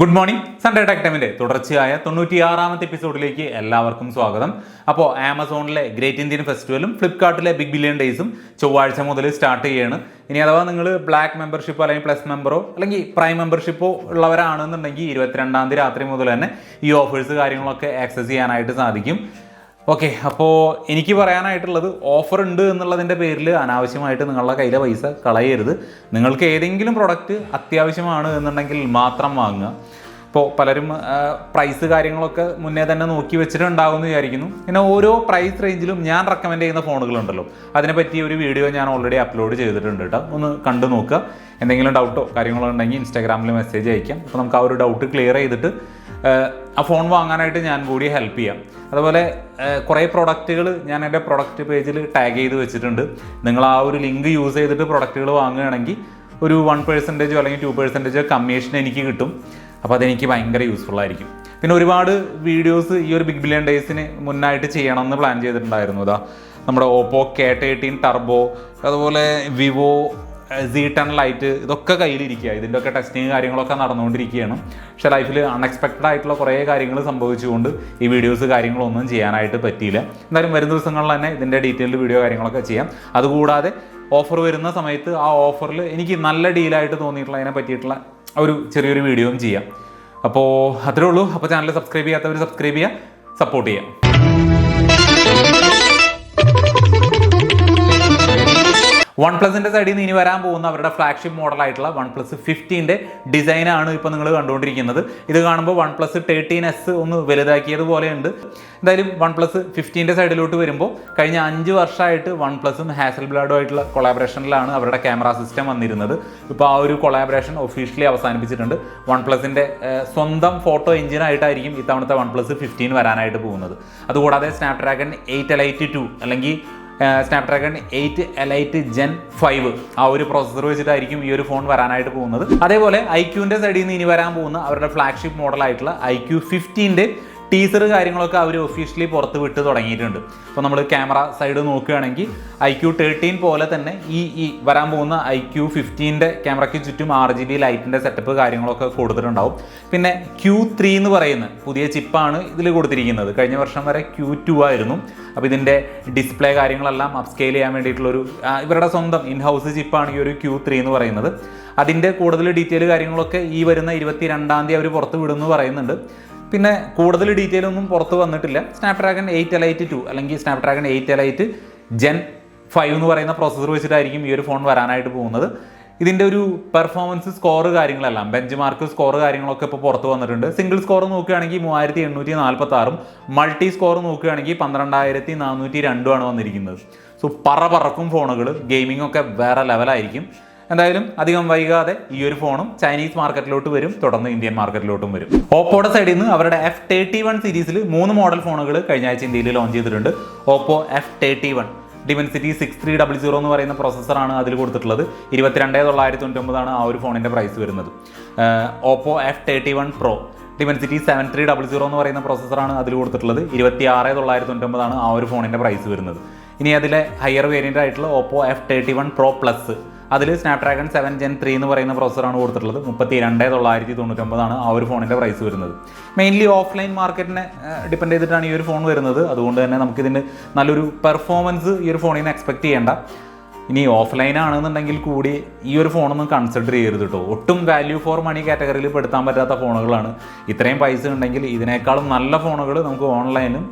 Good morning Sunday tech ടൈമിന്റെ തുടർച്ചയായ തൊണ്ണൂറ്റിയാറാമത്തെ എപ്പിസോഡിലേക്ക് എല്ലാവർക്കും സ്വാഗതം. അപ്പോൾ ആമസോണിലെ ഗ്രേറ്റ് ഇന്ത്യൻ ഫെസ്റ്റിവലും ഫ്ലിപ്കാർട്ടിലെ ബിഗ് ബില്യൺ ഡേയ്സും ചൊവ്വാഴ്ച മുതൽ സ്റ്റാർട്ട് ചെയ്യാണ്. ഇനി അഥവാ നിങ്ങൾ ബ്ലാക്ക് മെമ്പർഷിപ്പോ അല്ലെങ്കിൽ പ്ലസ് മെമ്പറോ അല്ലെങ്കിൽ പ്രൈം മെമ്പർഷിപ്പോ ഉള്ളവരാണെന്നുണ്ടെങ്കിൽ ഇരുപത്തിരണ്ടാം തീയതി രാത്രി മുതൽ തന്നെ ഈ ഓഫേഴ്സ് കാര്യങ്ങളൊക്കെ ആക്സസ് ചെയ്യാനായിട്ട് സാധിക്കും. ഓക്കെ അപ്പോൾ എനിക്ക് പറയാനായിട്ടുള്ളത് ഓഫർ ഉണ്ട് എന്നുള്ളതിന്റെ പേരിൽ അനാവശ്യമായിട്ട് നിങ്ങളുടെ കയ്യിലെ പൈസ കളയരുത്. നിങ്ങൾക്ക് ഏതെങ്കിലും പ്രൊഡക്റ്റ് അത്യാവശ്യമാണ് എന്നുണ്ടെങ്കിൽ മാത്രം വാങ്ങുക. ഇപ്പോൾ പലരും പ്രൈസ് കാര്യങ്ങളൊക്കെ മുന്നേ തന്നെ നോക്കി വെച്ചിട്ടുണ്ടാവും എന്ന് വിചാരിക്കുന്നു. പിന്നെ ഓരോ പ്രൈസ് റേഞ്ചിലും ഞാൻ റെക്കമെൻഡ് ചെയ്യുന്ന ഫോണുകളുണ്ടല്ലോ അതിനെപ്പറ്റി ഒരു വീഡിയോ ഞാൻ ഓൾറെഡി അപ്ലോഡ് ചെയ്തിട്ടുണ്ട് കേട്ടോ. ഒന്ന് കണ്ടു നോക്കുക. എന്തെങ്കിലും ഡൗട്ടോ കാര്യങ്ങളോ ഉണ്ടെങ്കിൽ ഇൻസ്റ്റാഗ്രാമിൽ മെസ്സേജ് അയക്കാം. അപ്പോൾ നമുക്ക് ആ ഒരു ഡൗട്ട് ക്ലിയർ ചെയ്തിട്ട് ആ ഫോൺ വാങ്ങാനായിട്ട് ഞാൻ കൂടി ഹെൽപ്പ് ചെയ്യാം. അതുപോലെ കുറേ പ്രൊഡക്റ്റുകൾ ഞാൻ എന്റെ പ്രൊഡക്റ്റ് പേജിൽ ടാഗ് ചെയ്ത് വെച്ചിട്ടുണ്ട്. നിങ്ങൾ ആ ഒരു ലിങ്ക് യൂസ് ചെയ്തിട്ട് പ്രൊഡക്റ്റുകൾ വാങ്ങുകയാണെങ്കിൽ ഒരു വൺ പെർസെന്റേജോ അല്ലെങ്കിൽ ടു പെർസെന്റേജോ കമ്മീഷൻ എനിക്ക് കിട്ടും. അപ്പോൾ അതെനിക്ക് ഭയങ്കര യൂസ്ഫുൾ ആയിരിക്കും. പിന്നെ ഒരുപാട് വീഡിയോസ് ഈ ഒരു ബിഗ് ബില്യൺ ഡേയ്സിന് മുന്നായിട്ട് ചെയ്യണമെന്ന് പ്ലാൻ ചെയ്തിട്ടുണ്ടായിരുന്നു. ഇതാ നമ്മുടെ ഓപ്പോ കെ തേർട്ടീൻ ടർബോ അതുപോലെ വിവോ സി ടെൻ ലൈറ്റ് ഇതൊക്കെ കയ്യിലിരിക്കുക. ഇതിന്റെ ഒക്കെ ടെസ്റ്റിങ് കാര്യങ്ങളൊക്കെ നടന്നുകൊണ്ടിരിക്കുകയാണ്. പക്ഷേ ലൈഫിൽ അൺഎക്സ്പെക്റ്റഡ് ആയിട്ടുള്ള കുറേ കാര്യങ്ങൾ സംഭവിച്ചുകൊണ്ട് ഈ വീഡിയോസ് കാര്യങ്ങളൊന്നും ചെയ്യാനായിട്ട് പറ്റിയില്ല. എന്തായാലും വരും ദിവസങ്ങളിൽ തന്നെ ഇതിന്റെ ഡീറ്റെയിൽഡ് വീഡിയോ കാര്യങ്ങളൊക്കെ ചെയ്യാം. അതുകൂടാതെ ഓഫർ വരുന്ന സമയത്ത് ആ ഓഫറിൽ എനിക്ക് നല്ല ഡീലായിട്ട് തോന്നിയിട്ടുള്ള അതിനെ പറ്റിയിട്ടുള്ള ഒരു ചെറിയൊരു വീഡിയോയും ചെയ്യാം. അപ്പോൾ അത്രേ ഉള്ളൂ. അപ്പോൾ ചാനൽ സബ്സ്ക്രൈബ് ചെയ്യാത്തവർ സബ്സ്ക്രൈബ് ചെയ്യുക സപ്പോർട്ട് ചെയ്യാം വൺ പ്ലസിന്റെ സൈഡിൽ നിന്ന് ഇനി വരാൻ പോകുന്ന അവരുടെ ഫ്ലാഗ്ഷിപ്പ് മോഡലായിട്ടുള്ള വൺ പ്ലസ് ഫിഫ്റ്റീന്റെ ഡിസൈനാണ് ഇപ്പോൾ നിങ്ങൾ കണ്ടുകൊണ്ടിരിക്കുന്നത്. ഇത് കാണുമ്പോൾ വൺ പ്ലസ് തേർട്ടീൻ എസ് ഒന്ന് വലുതാക്കിയതുപോലെയുണ്ട്. എന്തായാലും വൺ പ്ലസ് ഫിഫ്റ്റീന്റെ സൈഡിലോട്ട് വരുമ്പോൾ കഴിഞ്ഞ അഞ്ച് വർഷമായിട്ട് വൺ പ്ലസും ഹാസൽ ബ്ലാഡും ആയിട്ടുള്ള കൊളാബറേഷനിലാണ് അവരുടെ ക്യാമറ സിസ്റ്റം വന്നിരുന്നത്. ഇപ്പോൾ ആ ഒരു കൊളാബറേഷൻ ഒഫീഷ്യലി അവസാനിപ്പിച്ചിട്ടുണ്ട്. വൺ പ്ലസിന്റെ സ്വന്തം ഫോട്ടോ എഞ്ചിനായിട്ടായിരിക്കും ഇത്തവണത്തെ വൺ പ്ലസ് ഫിഫ്റ്റീൻ വരാനായിട്ട് പോകുന്നത്. അതുകൂടാതെ സ്നാപ്ഡ്രാഗൺ എയ്റ്റ് എലൈറ്റ് ടു അല്ലെങ്കിൽ Snapdragon eight elite gen five ആ ഒരു പ്രോസസ്സർ വെച്ചിട്ടായിരിക്കും ഈ ഒരു ഫോൺ വരാനായിട്ട് പോകുന്നത്. അതേപോലെ ഐ ക്യൂവിന്റെ സൈഡിൽ നിന്ന് ഇനി വരാൻ പോകുന്ന അവരുടെ ഫ്ലാഗ്ഷിപ്പ് മോഡലായിട്ടുള്ള ഐ ക്യൂ ഫിഫ്റ്റീന്റെ ടീസർ കാര്യങ്ങളൊക്കെ അവർ ഒഫീഷ്യലി പുറത്ത് വിട്ട് തുടങ്ങിയിട്ടുണ്ട്. അപ്പോൾ നമ്മൾ ക്യാമറ സൈഡ് നോക്കുകയാണെങ്കിൽ ഐ ക്യു തേർട്ടീൻ പോലെ തന്നെ ഈ ഈ വരാൻ പോകുന്ന ഐ ക്യു ഫിഫ്റ്റീന്റെ ക്യാമറയ്ക്ക് ചുറ്റും ആർ ജി ബി ലൈറ്റിന്റെ സെറ്റപ്പ് കാര്യങ്ങളൊക്കെ കൊടുത്തിട്ടുണ്ടാവും. പിന്നെ ക്യൂ ത്രീ എന്ന് പറയുന്ന പുതിയ ചിപ്പാണ് ഇതിൽ കൊടുത്തിരിക്കുന്നത്. കഴിഞ്ഞ വർഷം വരെ ക്യൂ ടു ആയിരുന്നു. അപ്പോൾ ഇതിന്റെ ഡിസ്പ്ലേ കാര്യങ്ങളെല്ലാം അപ്സ്കെയിൽ ചെയ്യാൻ വേണ്ടിയിട്ടുള്ളൊരു ഇവരുടെ സ്വന്തം ഇൻ ഹൗസ് ചിപ്പാണ് ഈ ഒരു ക്യൂ ത്രീ എന്ന് പറയുന്നത്. അതിന്റെ കൂടുതൽ ഡീറ്റെയിൽ കാര്യങ്ങളൊക്കെ ഈ വരുന്ന ഇരുപത്തി രണ്ടാം തീയതി അവർ പുറത്ത് വിടുമെന്ന് പറയുന്നുണ്ട്. പിന്നെ കൂടുതൽ ഡീറ്റെയിൽ ഒന്നും പുറത്ത് വന്നിട്ടില്ല. സ്നാപ്ഡ്രാഗൺ എയ്റ്റ് എലൈറ്റ് ടു അല്ലെങ്കിൽ Snapdragon eight elite gen five എന്ന് പറയുന്ന പ്രോസസ്സർ വെച്ചിട്ടായിരിക്കും ഈ ഒരു ഫോൺ വരാനായിട്ട് പോകുന്നത്. ഇതിന്റെ ഒരു പെർഫോമൻസ് സ്കോർ കാര്യങ്ങളെല്ലാം. ബെഞ്ച് മാർക്ക് സ്കോർ കാര്യങ്ങളൊക്കെ ഇപ്പോൾ പുറത്ത് വന്നിട്ടുണ്ട്. സിംഗിൾ സ്കോർ നോക്കുകയാണെങ്കിൽ മൂവായിരത്തി എണ്ണൂറ്റി നാൽപ്പത്തി ആറും മൾട്ടി സ്കോർ നോക്കുകയാണെങ്കിൽ പന്ത്രണ്ടായിരത്തി നാനൂറ്റി രണ്ടുമാണ് വന്നിരിക്കുന്നത്. സോ പറ പറക്കും ഫോണുകൾ ഗെയിമിംഗ് ഒക്കെ വേറെ ലെവലായിരിക്കും എന്തായാലും അധികം വൈകാതെ ഈ ഒരു ഫോണും ചൈനീസ് മാർക്കറ്റിലോട്ട് വരും തുടർന്ന് ഇന്ത്യൻ മാർക്കറ്റിലോട്ടും വരും. ഓപ്പോയുടെ സൈഡിൽ നിന്ന് അവരുടെ എഫ് തേർട്ടി വൺ സീരീസിൽ മൂന്ന് മോഡൽ ഫോണുകൾ കഴിഞ്ഞ ആഴ്ച ഇന്ത്യയിൽ ലോഞ്ച് ചെയ്തിട്ടുണ്ട്. Oppo F thirty one Dimensity six three double zero എന്ന് പറയുന്ന പ്രോസസ്സറാണ് അതിൽ കൊടുത്തിട്ടുള്ളത്. ഇരുപത്തിരണ്ട് തൊള്ളായിരത്തി തൊണ്ണൂറ്റൊമ്പതാണ് ആ ഒരു ഫോണിന്റെ പ്രൈസ് വരുന്നത്. Oppo F thirty one pro Dimensity seven three double zero എന്ന് പറയുന്ന പ്രോസസ്സറാണ് അതിൽ കൊടുത്തിട്ടുള്ളത്. ഇരുപത്തി ആറ് തൊള്ളായിരത്തി തൊണ്ണൂറ്റൊമ്പതാണ് ആ ഒരു ഫോണിന്റെ പ്രൈസ് വരുന്നത്. ഇനി അതിലെ ഹയർ വേരിയന്റ് ആയിട്ടുള്ള Oppo F thirty one pro plus അതിൽ സ്നാപ്ഡ്രാഗൺ സെവൻ ജെൻ ത്രീ എന്ന് പറയുന്ന പ്രോസറാണ് കൊടുത്തിട്ടുള്ളത്. മുപ്പത്തി രണ്ട് തൊള്ളായിരത്തി തൊണ്ണൂറ്റൊമ്പതാണ് ആ ഒരു ഫോണിന്റെ പ്രൈസ് വരുന്നത്. മെയിൻലി ഓഫ്ലൈൻ മാർക്കറ്റിനെ ഡിപ്പെൻഡ് ചെയ്തിട്ടാണ് ഈ ഒരു ഫോൺ വരുന്നത്. അതുകൊണ്ട് തന്നെ നമുക്കിതിന് നല്ലൊരു പെർഫോമൻസ് ഈ ഒരു ഫോണിൽ നിന്ന് എക്സ്പെക്ട് ചെയ്യേണ്ട. ഇനി ഓഫ്ലൈൻ ആണെന്നുണ്ടെങ്കിൽ കൂടി ഈ ഒരു ഫോണൊന്നും കൺസിഡർ ചെയ്യരുത് കേട്ടോ ഒട്ടും വാല്യൂ ഫോർ മണി കാറ്റഗറിയിൽ പെടുത്താൻ പറ്റാത്ത ഫോണുകളാണ് ഇത്രയും പൈസ ഉണ്ടെങ്കിൽ ഇതിനേക്കാളും നല്ല ഫോണുകൾ നമുക്ക് ഓൺലൈനും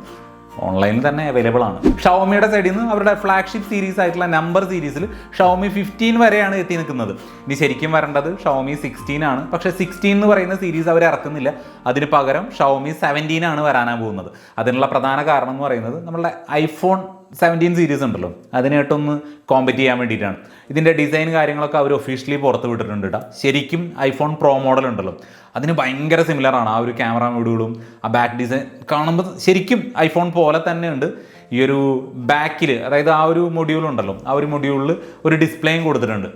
ഓൺലൈനിൽ തന്നെ അവൈലബിൾ ആണ്. ഷവോമിയുടെ സൈഡിൽ നിന്ന് അവരുടെ ഫ്ലാഗ്ഷിപ്പ് സീരീസ് ആയിട്ടുള്ള നമ്പർ സീരീസിൽ ഷവോമി ഫിഫ്റ്റീൻ വരെയാണ് എത്തി നിൽക്കുന്നത്. ഇനി ശരിക്കും വരേണ്ടത് ഷവോമി സിക്സ്റ്റീൻ ആണ്. പക്ഷേ സിക്സ്റ്റീൻ എന്ന് പറയുന്ന സീരീസ് അവർ ഇറക്കുന്നില്ല. അതിന് പകരം ഷവോമി സെവന്റീൻ ആണ് വരാനാണ് പോകുന്നത്. അതിനുള്ള പ്രധാന കാരണം എന്ന് പറയുന്നത് നമ്മളുടെ ഐഫോൺ സെവന്റീൻ സീരീസ് ഉണ്ടല്ലോ. അതിനായിട്ടൊന്ന് കോമ്പറ്റ് ചെയ്യാൻ വേണ്ടിയിട്ടാണ്. ഇതിന്റെ ഡിസൈൻ കാര്യങ്ങളൊക്കെ അവർ ഒഫീഷ്യലി പുറത്ത് വിട്ടിട്ടുണ്ട് കേട്ടോ ശരിക്കും ഐഫോൺ പ്രോ മോഡൽ ഉണ്ടല്ലോ. അതിന് ഭയങ്കര സിമിലർ ആണ്. ആ ഒരു ക്യാമറ മോഡുകളും ആ ബാക്ക് ഡിസൈൻ കാണുമ്പോൾ ശരിക്കും ഐഫോൺ പോലെ തന്നെ ഉണ്ട്. ഈ ഒരു ബാക്കിൽ അതായത് ആ ഒരു മൊഡ്യൂൾ ഉണ്ടല്ലോ. ആ ഒരു മൊഡ്യൂളിൽ ഒരു ഡിസ്പ്ലേയും കൊടുത്തിട്ടുണ്ട്.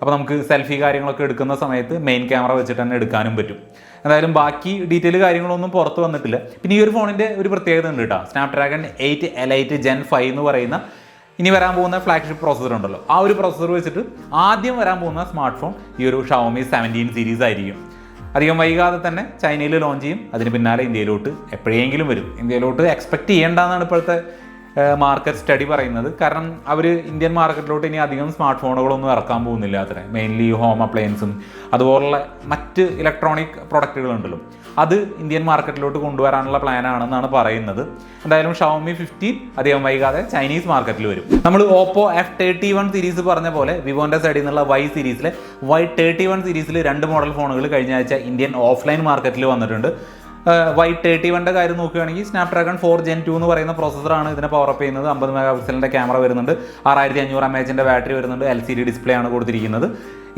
അപ്പോൾ നമുക്ക് സെൽഫി കാര്യങ്ങളൊക്കെ എടുക്കുന്ന സമയത്ത് മെയിൻ ക്യാമറ വെച്ചിട്ട് തന്നെ എടുക്കാനും പറ്റും. എന്തായാലും ബാക്കി ഡീറ്റെയിൽ കാര്യങ്ങളൊന്നും പുറത്ത് വന്നിട്ടില്ല. പിന്നെ ഈ ഒരു ഫോണിന്റെ ഒരു പ്രത്യേകത ഉണ്ട് കേട്ടോ. Snapdragon eight elite gen five എന്ന് പറയുന്ന ഇനി വരാൻ പോകുന്ന ഫ്ലാഗ്ഷിപ്പ് പ്രോസസ്സർ ഉണ്ടല്ലോ. ആ ഒരു പ്രോസസ്സർ വെച്ചിട്ട് ആദ്യം വരാൻ പോകുന്ന സ്മാർട്ട് ഫോൺ ഈ ഒരു ഷവോമി സെവന്റീൻ സീരീസ് ആയിരിക്കും. അധികം വൈകാതെ തന്നെ ചൈനയിൽ ലോഞ്ച് ചെയ്യും. അതിന് പിന്നാലെ ഇന്ത്യയിലോട്ട് എപ്പോഴെങ്കിലും വരും. ഇന്ത്യയിലോട്ട് എക്സ്പെക്ട് ചെയ്യേണ്ടെന്നാണ് ഇപ്പോഴത്തെ മാർക്കറ്റ് സ്റ്റഡി പറയുന്നത്. കാരണം അവർ ഇന്ത്യൻ മാർക്കറ്റിലോട്ട് ഇനി അധികം സ്മാർട്ട് ഫോണുകളൊന്നും ഇറക്കാൻ പോകുന്നില്ല അത്ര. മെയിൻലി ഹോം അപ്ലയൻസും അതുപോലുള്ള മറ്റ് ഇലക്ട്രോണിക് പ്രൊഡക്റ്റുകളുണ്ടല്ലോ അത് ഇന്ത്യൻ മാർക്കറ്റിലോട്ട് കൊണ്ടുവരാനുള്ള പ്ലാനാണെന്നാണ് പറയുന്നത്. എന്തായാലും ഷവമി ഫിഫ്റ്റീൻ അധികം വൈകാതെ ചൈനീസ് മാർക്കറ്റിൽ വരും. നമ്മൾ Oppo F thirty one series പറഞ്ഞ പോലെ വിവോന്റെ സൈഡിൽ നിന്നുള്ള വൈ സീരീസിലെ വൈ തേർട്ടി വൺ സീരീസിൽ രണ്ട് മോഡൽ ഫോണുകൾ കഴിഞ്ഞ ആഴ്ച ഇന്ത്യൻ ഓഫ്ലൈൻ മാർക്കറ്റിൽ വന്നിട്ടുണ്ട്. വൈ തേർട്ടി വണ്ടെ കാര്യം നോക്കുകയാണെങ്കിൽ സ്നാപ്ഡ്രാഗൺ ഫോർ ജെൻ ടു എന്ന് പറയുന്ന പ്രോസസ്സറാണ് ഇതിനെ അപ്പ് ചെയ്യുന്നത്. അമ്പത് മെഗാ പിക്സലിന്റെ ക്യാമറ വരുന്നുണ്ട്. ആറായിരത്തി അഞ്ഞൂറ് എം എച്ചിന്റെ ബാറ്ററി വരുന്നുണ്ട്. എൽ സി ഡി ഡിസ്പ്ലേ ആണ് കൊടുത്തിരിക്കുന്നത്.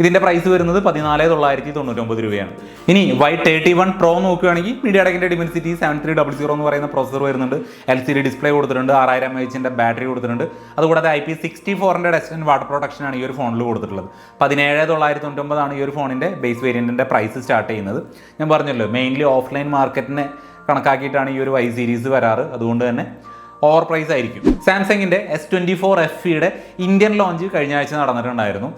ഇതിന്റെ പ്രൈസ് വരുന്നത് പതിനാല് തൊള്ളായിരത്തി തൊണ്ണൂറ്റൊമ്പത് രൂപയാണ്. ഇനി വൈ തേർട്ടി വൺ പ്രോ നോക്കുകയാണെങ്കിൽ മീഡിയ ടെക്കിന്റെ Dimensity seven three double zero എന്ന് പറയുന്ന പ്രോസസർ വരുന്നുണ്ട്. എൽ സി ഡി ഡിസ്പ്ലേ കൊടുത്തിട്ടുണ്ട്. ആറായിരം എം എച്ചിന്റെ ബാറ്ററി കൊടുത്തിട്ടുണ്ട്. അതുകൂടാതെ ഐ പി സിക്സ്റ്റി ഫോറിന്റെ ഡെസ്റ്റൻ വാട്ടർ പ്രൊട്ടക്ഷൻ ആണ് ഈ ഒരു ഫോണിൽ കൊടുത്തിട്ടുള്ളത്. പതിനേഴ് തൊള്ളായിരത്തി തൊണ്ണൂറ്റൊമ്പതാണ് ഈ ഒരു ഫോണിന്റെ ബേസ് വേരിയന്റിന്റെ പ്രൈസ് സ്റ്റാർട്ട് ചെയ്യുന്നത്. ഞാൻ പറഞ്ഞല്ലോ മെയിൻലി ഓഫ്ലൈൻ മാർക്കറ്റിനെ കണക്കാക്കിയിട്ടാണ് ഈ ഒരു വൈ സീരീസ് വരാറ്. അതുകൊണ്ട് തന്നെ ഓവർ പ്രൈസ് ആയിരിക്കും. സാംസങ്ങിന്റെ എസ് ട്വന്റി ഫോർ എഫ് ഇയുടെ ഇന്ത്യൻ ലോഞ്ച് കഴിഞ്ഞ ആഴ്ച നടന്നിട്ടുണ്ടായിരുന്നു.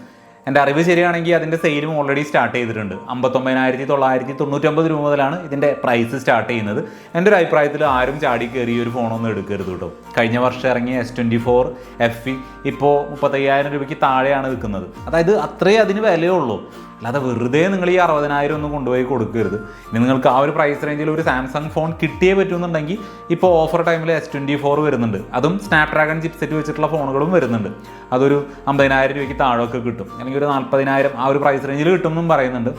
എന്റെ അറിവ് ശരിയാണെങ്കിൽ അതിന്റെ സെയിലും ഓൾറെഡി സ്റ്റാർട്ട് ചെയ്തിട്ടുണ്ട്. അമ്പത്തൊമ്പതിനായിരത്തി തൊള്ളായിരത്തി തൊണ്ണൂറ്റൊമ്പത് രൂപ മുതലാണ് ഇതിന്റെ പ്രൈസ് സ്റ്റാർട്ട് ചെയ്യുന്നത്. എന്റെ ഒരു അഭിപ്രായത്തിൽ ആരും ചാടി കയറി ഒരു ഫോണൊന്നും എടുക്കരുത് കേട്ടോ. കഴിഞ്ഞ വർഷം ഇറങ്ങിയ S twenty four F E ഇപ്പോൾ മുപ്പത്തയ്യായിരം രൂപയ്ക്ക് താഴെയാണ് വിൽക്കുന്നത് അതായത് അത്രേ അതിന് വിലയുള്ളൂ. അല്ലാതെ വെറുതെ നിങ്ങൾ ഈ അറുപതിനായിരം ഒന്നും കൊണ്ടുപോയി കൊടുക്കരുത്. ഇനി നിങ്ങൾക്ക് ആ ഒരു പ്രൈസ് റേഞ്ചിൽ ഒരു സാംസങ് ഫോൺ കിട്ടിയേ പറ്റുമെന്നുണ്ടെങ്കിൽ ഇപ്പോൾ ഓഫർ ടൈമിൽ എസ് ട്വന്റി ഫോർ വരുന്നുണ്ട്. അതും സ്നാപ്ഡ്രാഗൺ ചിപ്സെറ്റ് വെച്ചിട്ടുള്ള ഫോണുകളും വരുന്നുണ്ട്. അതൊരു അമ്പതിനായിരം രൂപയ്ക്ക് താഴെയൊക്കെ കിട്ടും. അല്ലെങ്കിൽ ഒരു നാൽപ്പതിനായിരം ആ ഒരു പ്രൈസ് റേഞ്ചിൽ കിട്ടുമെന്നും പറയുന്നുണ്ട്.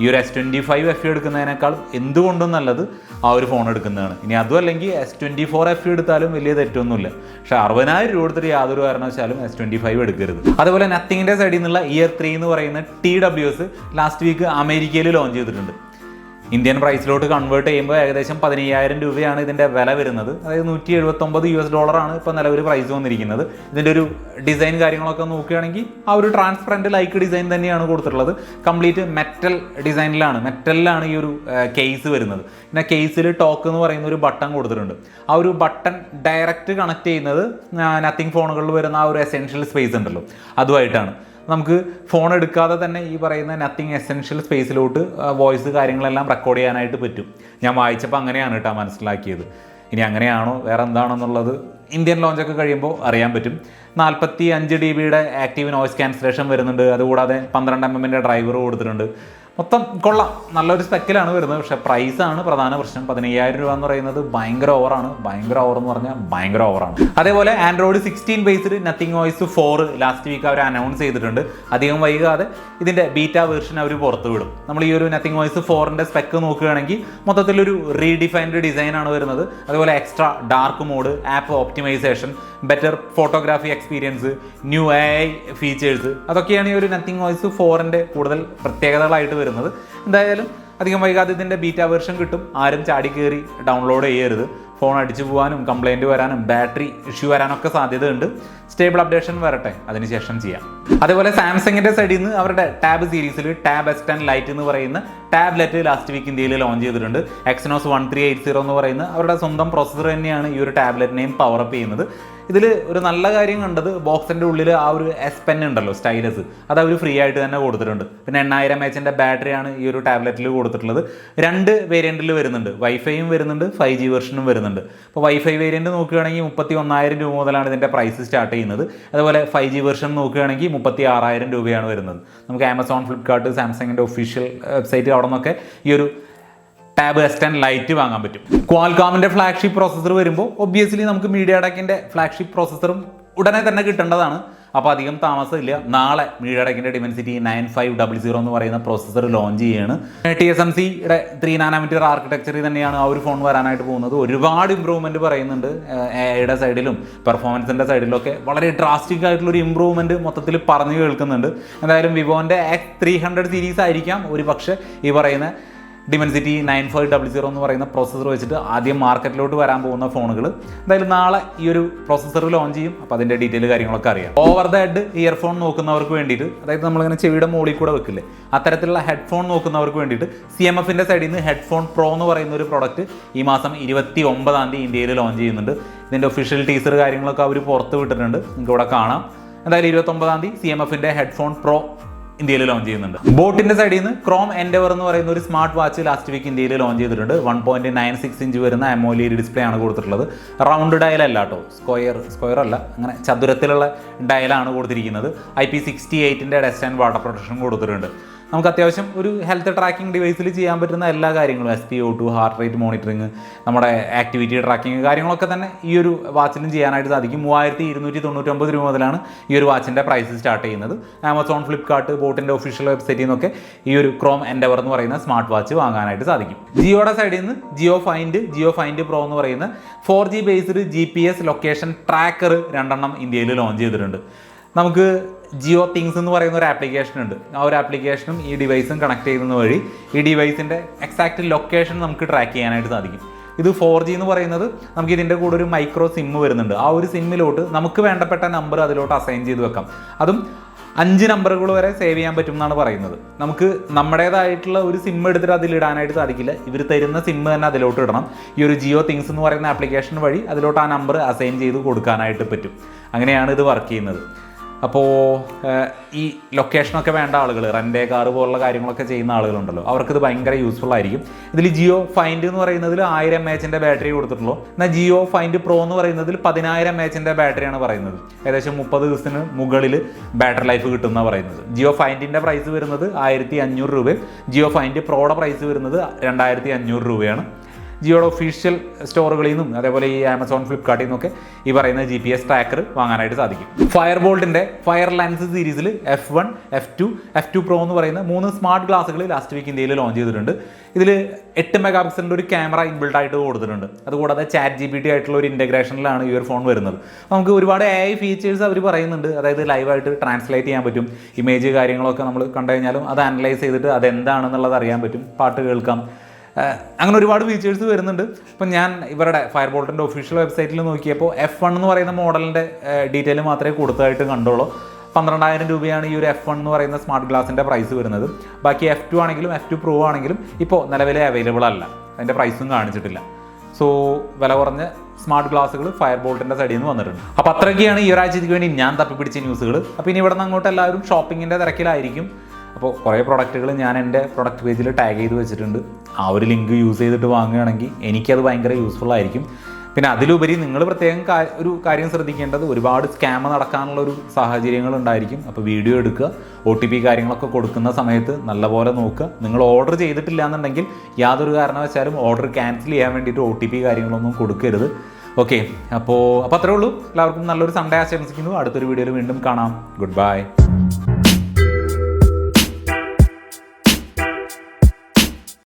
ഈ ഒരു എസ് ട്വന്റി ഫൈവ് എഫ് എടുക്കുന്നതിനേക്കാൾ എന്തുകൊണ്ടും നല്ലത് ആ ഒരു ഫോൺ എടുക്കുന്നതാണ്. ഇനി അതും അല്ലെങ്കിൽ എസ് ട്വന്റി ഫോർ എഫ് എടുത്താലും വലിയ തെറ്റൊന്നുമില്ല. പക്ഷേ അറുപതിനായിരം രൂപ കൊടുത്തിട്ട് യാതൊരു കാരണവശാലും എസ് ട്വന്റി ഫൈവ് എടുക്കരുത്. അതുപോലെ നത്തിങ്ങിന്റെ സൈഡിൽ നിന്നുള്ള ഇയർ ത്രീ എന്ന് പറയുന്ന T W S last week അമേരിക്കയിൽ ലോഞ്ച് ചെയ്തിട്ടുണ്ട്. ഇന്ത്യൻ പ്രൈസിലോട്ട് കൺവേർട്ട് ചെയ്യുമ്പോൾ ഏകദേശം പതിനയ്യായിരം രൂപയാണ് ഇതിന്റെ വില വരുന്നത്. അതായത് നൂറ്റി എഴുപത്തൊമ്പത് യു എസ് ഡോളറാണ് ഇപ്പോൾ നിലവിൽ പ്രൈസ് വന്നിരിക്കുന്നത്. ഇതിന്റെ ഒരു ഡിസൈൻ കാര്യങ്ങളൊക്കെ നോക്കുകയാണെങ്കിൽ ആ ഒരു ട്രാൻസ്പെറന്റ് ലൈക്ക് ഡിസൈൻ തന്നെയാണ് കൊടുത്തിട്ടുള്ളത്. കംപ്ലീറ്റ് മെറ്റൽ ഡിസൈനിലാണ് മെറ്റലിലാണ് ഈ ഒരു കേസ് വരുന്നത്. പിന്നെ കേസിൽ ടോക്ക് എന്ന് പറയുന്ന ഒരു ബട്ടൺ കൊടുത്തിട്ടുണ്ട്. ആ ഒരു ബട്ടൺ ഡയറക്റ്റ് കണക്ട് ചെയ്യുന്നത് നത്തിങ് ഫോണുകളിൽ വരുന്ന ആ ഒരു എസെൻഷ്യൽ സ്പേസ് ഉണ്ടല്ലോ. അതുമായിട്ടാണ്. നമുക്ക് ഫോൺ എടുക്കാതെ തന്നെ ഈ പറയുന്ന നത്തിങ് എസെൻഷ്യൽ സ്പേസിലോട്ട് വോയിസ് കാര്യങ്ങളെല്ലാം റെക്കോർഡ് ചെയ്യാനായിട്ട് പറ്റും. ഞാൻ വായിച്ചപ്പോൾ അങ്ങനെയാണ് കേട്ടോ മനസ്സിലാക്കിയത്. ഇനി അങ്ങനെയാണോ? വേറെ എന്താണെന്നുള്ളത് ഇന്ത്യൻ ലോഞ്ചൊക്കെ കഴിയുമ്പോൾ അറിയാൻ പറ്റും. നാൽപ്പത്തി അഞ്ച് ഡി ബിയുടെ ആക്റ്റീവ് നോയ്സ് ക്യാൻസലേഷൻ വരുന്നുണ്ട്. അതുകൂടാതെ പന്ത്രണ്ട് എം എമ്മിന്റെ ഡ്രൈവർ കൊടുത്തിട്ടുണ്ട്. മൊത്തം കൊള്ളാം. നല്ലൊരു സ്പെക്കിലാണ് വരുന്നത്. പക്ഷേ പ്രൈസാണ് പ്രധാന പ്രശ്നം. പതിനയ്യായിരം രൂപ എന്ന് പറയുന്നത് ഭയങ്കര ഓവറാണ് ഭയങ്കര ഓവർ എന്ന് പറഞ്ഞാൽ ഭയങ്കര ഓവറാണ് അതേപോലെ Android sixteen based Nothing voice for last week our announce ചെയ്തിട്ടുണ്ട്. അധികം വൈകാതെ ഇതിന്റെ ബീറ്റ വേർഷൻ അവർ പുറത്തു വിടും. നമ്മൾ ഈ ഒരു നത്തിങ് വോയിസ് ഫോറിന്റെ സ്പെക്ക് നോക്കുകയാണെങ്കിൽ മൊത്തത്തിലൊരു റീഡിഫൈൻഡ് ഡിസൈനാണ് വരുന്നത്. അതുപോലെ extra dark mode app optimisation better photography experience new A features അതൊക്കെയാണ് ഈ ഒരു നത്തിങ് വോയിസ് ഫോറിന്റെ കൂടുതൽ പ്രത്യേകതകളായിട്ട് എന്തായാലും അധികം വൈകാതെ ഇതിന്റെ ബീറ്റ വേർഷൻ കിട്ടും. ആരും ചാടി കയറി ഡൗൺലോഡ് ചെയ്യരുത്. ഫോൺ അടിച്ചു പോകാനും കംപ്ലൈന്റ് വരാനും ബാറ്ററി ഇഷ്യൂ വരാനൊക്കെ സാധ്യതയുണ്ട്. സ്റ്റേബിൾ അപ്ഡേഷൻ വരട്ടെ. അതിനുശേഷം ചെയ്യാം. അതേപോലെ സാംസങ്ങിന്റെ സൈഡിൽ നിന്ന് അവരുടെ ടാബ് സീരീസിൽ ടാബ് എസ് ടെൻ ലൈറ്റ് എന്ന് പറയുന്ന ടാബ്ലറ്റ് ലാസ്റ്റ് വീക്ക് ഇന്ത്യയിൽ ലോഞ്ച് ചെയ്തിട്ടുണ്ട്. Exynos one three eight zero എന്ന് പറയുന്ന അവരുടെ സ്വന്തം പ്രോസസ്സർ തന്നെയാണ് ഈ ഒരു ടാബ്ലറ്റിനെയും പവർ അപ്പ് ചെയ്യുന്നത്. ഇതിൽ ഒരു നല്ല കാര്യം കണ്ടത് ബോക്സിന്റെ ഉള്ളിൽ ആ ഒരു എസ് പെൻ ഉണ്ടല്ലോ സ്റ്റൈലസ് അത് അവർ ഫ്രീ ആയിട്ട് തന്നെ കൊടുത്തിട്ടുണ്ട്. പിന്നെ എണ്ണായിരം എച്ചിന്റെ ബാറ്ററിയാണ് ഈ ഒരു ടാബ്ലറ്റിൽ കൊടുത്തിട്ടുള്ളത്. രണ്ട് വേരിയന്റിൽ വരുന്നുണ്ട്. വൈഫൈയും വരുന്നുണ്ട് ഫൈവ് ജി വെർഷനും വരുന്നുണ്ട്. അപ്പോൾ വൈഫൈ വേരിയന്റ് നോക്കുകയാണെങ്കിൽ മുപ്പത്തി ഒന്നായിരം രൂപ മുതലാണ് ഇതിന്റെ പ്രൈസ് സ്റ്റാർട്ട് ചെയ്യുന്നത്. അതുപോലെ ഫൈവ് ജി വെർഷൻ നോക്കുകയാണെങ്കിൽ മുപ്പത്തി ആറായിരം രൂപയാണ് വരുന്നത്. നമുക്ക് ആമസോൺ ഫ്ലിപ്കാർട്ട് സാംസങ്ങിന്റെ ഒഫീഷ്യൽ വെബ്സൈറ്റ് അവിടെ നിന്നൊക്കെ ഈ ഒരു ടാബ് എസ് ടെൻ ലൈറ്റ് വാങ്ങാൻ പറ്റും. ക്വാൽകോമിന്റെ ഫ്ലാഗ്ഷിപ്പ് പ്രോസസർ വരുമ്പോൾ ഒബ്വിയസ്ലി നമുക്ക് മീഡിയ ടെക്കിന്റെ ഫ്ലാഗ്ഷിപ്പ് പ്രോസസറും ഉടനെ തന്നെ കിട്ടേണ്ടതാണ്. അപ്പോൾ അധികം താമസമില്ല. നാളെ മീഡിയ ടെക്കിന്റെ Dimensity nine five double zero എന്ന് പറയുന്ന പ്രോസസർ ലോഞ്ച് ചെയ്യാണ്. ടി എസ് എം സിയുടെ ത്രീ നാനോമീറ്റർ ആർക്കിടെക്ചറിൽ തന്നെയാണ് ആ ഒരു ഫോൺ വരാനായിട്ട് പോകുന്നത്. ഒരുപാട് ഇമ്പ്രൂവ്മെന്റ് പറയുന്നുണ്ട്. എയുടെ സൈഡിലും പെർഫോമൻസിന്റെ സൈഡിലൊക്കെ വളരെ ഡ്രാസ്റ്റിക് ആയിട്ടുള്ള ഒരു ഇമ്പ്രൂവ്മെന്റ് മൊത്തത്തിൽ പറഞ്ഞു കേൾക്കുന്നുണ്ട്. എന്തായാലും വിവോന്റെ എക്സ് ത്രീ ഹൺഡ്രഡ് സീരീസ് ആയിരിക്കാം. ഒരു പക്ഷേ ഈ പറയുന്ന Dimensity nine five double zero എന്ന് പറയുന്ന പ്രോസസ്സർ വെച്ചിട്ട് ആദ്യം മാർക്കറ്റിലോട്ട് വരാൻ പോകുന്ന ഫോണുകൾ എന്തായാലും നാളെ ഈ ഒരു പ്രോസസ്സർ ലോഞ്ച് ചെയ്യും. അപ്പോൾ അതിന്റെ ഡീറ്റെയിൽ കാര്യങ്ങളൊക്കെ അറിയാം. ഓവർ ദ ഹെഡ് ഇയർഫോൺ നോക്കുന്നവർക്ക് വേണ്ടിയിട്ട് അതായത് നമ്മളിങ്ങനെ ചെവിയുടെ മുകളിൽ കൂടെ വെക്കില്ലേ അത്തരത്തിലുള്ള ഹെഡ്ഫോൺ നോക്കുന്നവർക്ക് വേണ്ടിയിട്ട് സി എം എഫിന്റെ സൈഡിൽ നിന്ന് ഹെഡ്ഫോൺ പ്രോ എന്ന് പറയുന്ന ഒരു പ്രോഡക്റ്റ് ഈ മാസം ഇരുപത്തി ഒമ്പതാം തീയതി ഇന്ത്യയിൽ ലോഞ്ച് ചെയ്യുന്നുണ്ട്. ഇതിന്റെ ഒഫീഷ്യൽ ടീസർ കാര്യങ്ങളൊക്കെ അവർ പുറത്ത് വിട്ടിട്ടുണ്ട്. നിങ്ങൾക്ക് ഇവിടെ കാണാം. എന്തായാലും ഇരുപത്തൊമ്പതാം തീയതി സി എം എഫിന്റെ ഹെഡ്ഫോൺ പ്രോ ഇന്ത്യയിൽ ലോഞ്ച് ചെയ്യുന്നുണ്ട്. ബോട്ടിന്റെ സൈഡിൽ നിന്ന് ക്രോം എൻഡവർ എന്ന് പറയുന്ന ഒരു സ്മാർട്ട് വാച്ച് ലാസ്റ്റ് വീക്ക് ഇന്ത്യയിൽ ലോഞ്ച് ചെയ്തിട്ടുണ്ട്. One point nine six inch വരുന്ന അമോലിയ ഡിസ്പ്ലേ ആണ് കൊടുത്തിട്ടുള്ളത്. റൗണ്ട് ഡയൽ അല്ല കേട്ടോ സ്ക്വയർ സ്ക്വയർ അല്ല. അങ്ങനെ ചതുരത്തിലുള്ള ഡയലാണ് കൊടുത്തിരിക്കുന്നത്. ഐ പി സിക്സ്റ്റി എയ്റ്റിന്റെ ഡസ്റ്റ് ആൻഡ് വാട്ടർ പ്രൊട്ടക്ഷൻ കൊടുത്തിട്ടുണ്ട്. നമുക്ക് അത്യാവശ്യം ഒരു ഹെൽത്ത് ട്രാക്കിംഗ് ഡിവൈസിൽ ചെയ്യാൻ പറ്റുന്ന എല്ലാ കാര്യങ്ങളും. S P O two heart rate monitoring നമ്മുടെ ആക്ടിവിറ്റി ട്രാക്കിംഗ് കാര്യങ്ങളൊക്കെ തന്നെ ഈ ഒരു വാച്ചിലും ചെയ്യാനായിട്ട് സാധിക്കും. മൂവായിരത്തി ഇരുന്നൂറ്റി തൊണ്ണൂറ്റൊമ്പത് രൂപ മുതലാണ് ഈ ഒരു വാച്ചിന്റെ പ്രൈസ് സ്റ്റാർട്ട് ചെയ്യുന്നത്. ആമസോൺ ഫ്ലിപ്കാർട്ട് ബോട്ടിന്റെ ഒഫീഷ്യൽ വെബ്സൈറ്റിൽ നിന്നൊക്കെ ഈ ഒരു ക്രോം എൻഡവർ എന്ന് പറയുന്ന സ്മാർട്ട് വാച്ച് വാങ്ങാനായിട്ട് സാധിക്കും. ജിയോയുടെ സൈഡിൽ നിന്ന് Jio find Jio find pro എന്ന് പറയുന്ന four G based G P S location tracker രണ്ടെണ്ണം ഇന്ത്യയിൽ ലോഞ്ച് ചെയ്തിട്ടുണ്ട്. നമുക്ക് ജിയോ തിങ്സ് എന്ന് പറയുന്ന ഒരു ആപ്ലിക്കേഷൻ ഉണ്ട്. ആ ഒരു ആപ്ലിക്കേഷനും ഈ ഡിവൈസും കണക്ട് ചെയ്യുന്നത് വഴി ഈ ഡിവൈസിന്റെ എക്സാക്ട് ലൊക്കേഷൻ നമുക്ക് ട്രാക്ക് ചെയ്യാനായിട്ട് സാധിക്കും. ഇത് ഫോർ ജി എന്ന് പറയുന്നത് നമുക്ക് ഇതിന്റെ കൂടെ ഒരു മൈക്രോ സിം വരുന്നുണ്ട്. ആ ഒരു സിമ്മിലോട്ട് നമുക്ക് വേണ്ടപ്പെട്ട നമ്പർ അതിലോട്ട് അസൈൻ ചെയ്ത് വെക്കാം. അതും അഞ്ച് നമ്പറുകൾ വരെ സേവ് ചെയ്യാൻ പറ്റും എന്നാണ് പറയുന്നത്. നമുക്ക് നമ്മുടേതായിട്ടുള്ള ഒരു സിം എടുത്തിട്ട് അതിലിടാനായിട്ട് സാധിക്കില്ല. ഇവർ തരുന്ന സിം തന്നെ അതിലോട്ട് ഇടണം. ഈ ഒരു ജിയോ തിങ്സ് എന്ന് പറയുന്ന ആപ്ലിക്കേഷൻ വഴി അതിലോട്ട് ആ നമ്പർ അസൈൻ ചെയ്ത് കൊടുക്കാനായിട്ട് പറ്റും. അങ്ങനെയാണ് ഇത് വർക്ക് ചെയ്യുന്നത്. അപ്പോൾ ഈ ലൊക്കേഷനൊക്കെ വേണ്ട ആളുകൾ റെന്റെ കാർ പോലുള്ള കാര്യങ്ങളൊക്കെ ചെയ്യുന്ന ആളുകളുണ്ടല്ലോ. അവർക്കിത് ഭയങ്കര യൂസ്ഫുൾ ആയിരിക്കും. ഇതിൽ ജിയോ ഫൈൻഡ് എന്ന് പറയുന്നതിൽ ആയിരം എം എച്ചിന്റെ ബാറ്ററി കൊടുത്തിട്ടുള്ളൂ. എന്നാൽ ജിയോ ഫൈൻഡ് പ്രോ എന്ന് പറയുന്നതിൽ പതിനായിരം എം എച്ചിന്റെ ബാറ്ററിയാണ് പറയുന്നത്. ഏകദേശം മുപ്പത് ദിവസത്തിന് മുകളിൽ ബാറ്ററി ലൈഫ് കിട്ടുന്ന പറയുന്നത്. ജിയോ ഫൈൻഡിന്റെ പ്രൈസ് വരുന്നത് ആയിരത്തി അഞ്ഞൂറ് രൂപയും ജിയോ ഫൈൻഡ് പ്രോയുടെ പ്രൈസ് വരുന്നത് രണ്ടായിരത്തി അഞ്ഞൂറ് രൂപയാണ്. ജിയോയുടെ ഒഫീഷ്യൽ സ്റ്റോറുകളിൽ നിന്നും അതേപോലെ ഈ ആമസോൺ ഫ്ലിപ്കാർട്ടിൽ നിന്നൊക്കെ ഈ പറയുന്ന ജി പി എസ് ട്രാക്കർ വാങ്ങാനായിട്ട് സാധിക്കും. ഫയർ ബോൾട്ടിന്റെ ഫയർ ലെൻസ് സീരീസിൽ F one F two F two pro എന്ന് പറയുന്ന മൂന്ന് സ്മാർട്ട് ഗ്ലാസുകൾ ലാസ്റ്റ് വീക്ക് ഇന്ത്യയിൽ ലോഞ്ച് ചെയ്തിട്ടുണ്ട്. ഇതിൽ എട്ട് മെഗാ പിക്സലിന്റെ ഒരു ക്യാമറ ഇൻബിൽഡ് ആയിട്ട് കൊടുത്തിട്ടുണ്ട്. അതുകൂടാതെ ചാറ്റ് ജി ബി ടി ആയിട്ടുള്ള ഒരു ഇന്റഗ്രേഷനിലാണ് ഈ ഒരു ഫോൺ വരുന്നത്. നമുക്ക് ഒരുപാട് എ ഐ ഫീച്ചേഴ്സ് അവർ പറയുന്നുണ്ട്. അതായത് ലൈവായിട്ട് ട്രാൻസ്ലേറ്റ് ചെയ്യാൻ പറ്റും. ഇമേജ് കാര്യങ്ങളൊക്കെ നമ്മൾ കണ്ടു കഴിഞ്ഞാലും അത് അനലൈസ് ചെയ്തിട്ട് അതെന്താണെന്നുള്ളത് അറിയാൻ പറ്റും. പാട്ട് കേൾക്കാം. അങ്ങനെ ഒരുപാട് ഫീച്ചേഴ്സ് വരുന്നുണ്ട്. ഇപ്പം ഞാൻ ഇവരുടെ ഫയർ ബോൾട്ടിന്റെ ഒഫീഷ്യൽ വെബ്സൈറ്റിൽ നോക്കിയപ്പോൾ എഫ് വൺ എന്ന് പറയുന്ന മോഡലിന്റെ ഡീറ്റെയിൽ മാത്രമേ കൊടുത്തതായിട്ട് കണ്ടുള്ളൂ. പന്ത്രണ്ടായിരം രൂപയാണ് ഈ ഒരു എഫ് വൺ എന്ന് പറയുന്ന സ്മാർട്ട് ഗ്ലാസിന്റെ പ്രൈസ് വരുന്നത്. ബാക്കി എഫ് ടു ആണെങ്കിലും എഫ് ടു പ്രോ ആണെങ്കിലും ഇപ്പോൾ നിലവിലെ അവൈലബിൾ അല്ല. അതിന്റെ പ്രൈസും കാണിച്ചിട്ടില്ല. സോ വില കുറഞ്ഞ സ്മാർട്ട് ഗ്ലാസ്സുകൾ ഫയർ ബോൾട്ടിന്റെ സൈഡിൽ നിന്ന് വന്നിട്ടുണ്ട്. അപ്പോൾ അത്രയൊക്കെയാണ് ഈ ഒരാഴ്ചയ്ക്ക് വേണ്ടി ഞാൻ തപ്പിപ്പിടിച്ച ന്യൂസുകൾ അപ്പോൾ ഇനി ഇവിടെ നിന്ന് അങ്ങോട്ട് എല്ലാവരും ഷോപ്പിങ്ങിന്റെ തിരക്കിലായിരിക്കും. അപ്പോൾ കുറേ പ്രൊഡക്റ്റുകൾ ഞാൻ എന്റെ പ്രൊഡക്റ്റ് പേജിൽ ടാഗ് ചെയ്ത് വെച്ചിട്ടുണ്ട്. ആ ഒരു ലിങ്ക് യൂസ് ചെയ്തിട്ട് വാങ്ങുകയാണെങ്കിൽ എനിക്കത് ഭയങ്കര യൂസ്ഫുൾ ആയിരിക്കും. പിന്നെ അതിലുപരി നിങ്ങൾ പ്രത്യേകം ഒരു കാര്യം ശ്രദ്ധിക്കേണ്ടത് ഒരുപാട് സ്കാം നടക്കാനുള്ള ഒരു സാഹചര്യങ്ങൾ ഉണ്ടായിരിക്കും. അപ്പോൾ വീഡിയോ എടുക്കുക ഒ ടി പി കാര്യങ്ങളൊക്കെ കൊടുക്കുന്ന സമയത്ത് നല്ലപോലെ നോക്കുക. നിങ്ങൾ ഓർഡർ ചെയ്തിട്ടില്ല എന്നുണ്ടെങ്കിൽ യാതൊരു കാരണവശാലും ഓർഡർ ക്യാൻസൽ ചെയ്യാൻ വേണ്ടിയിട്ട് ഒ ടി പി കാര്യങ്ങളൊന്നും കൊടുക്കരുത്. ഓക്കെ അപ്പോൾ അപ്പോൾ അത്രേ ഉള്ളൂ. എല്ലാവർക്കും നല്ലൊരു സൺഡേ ആശംസിക്കുന്നു. അടുത്തൊരു വീഡിയോയിൽ വീണ്ടും കാണാം. Good bye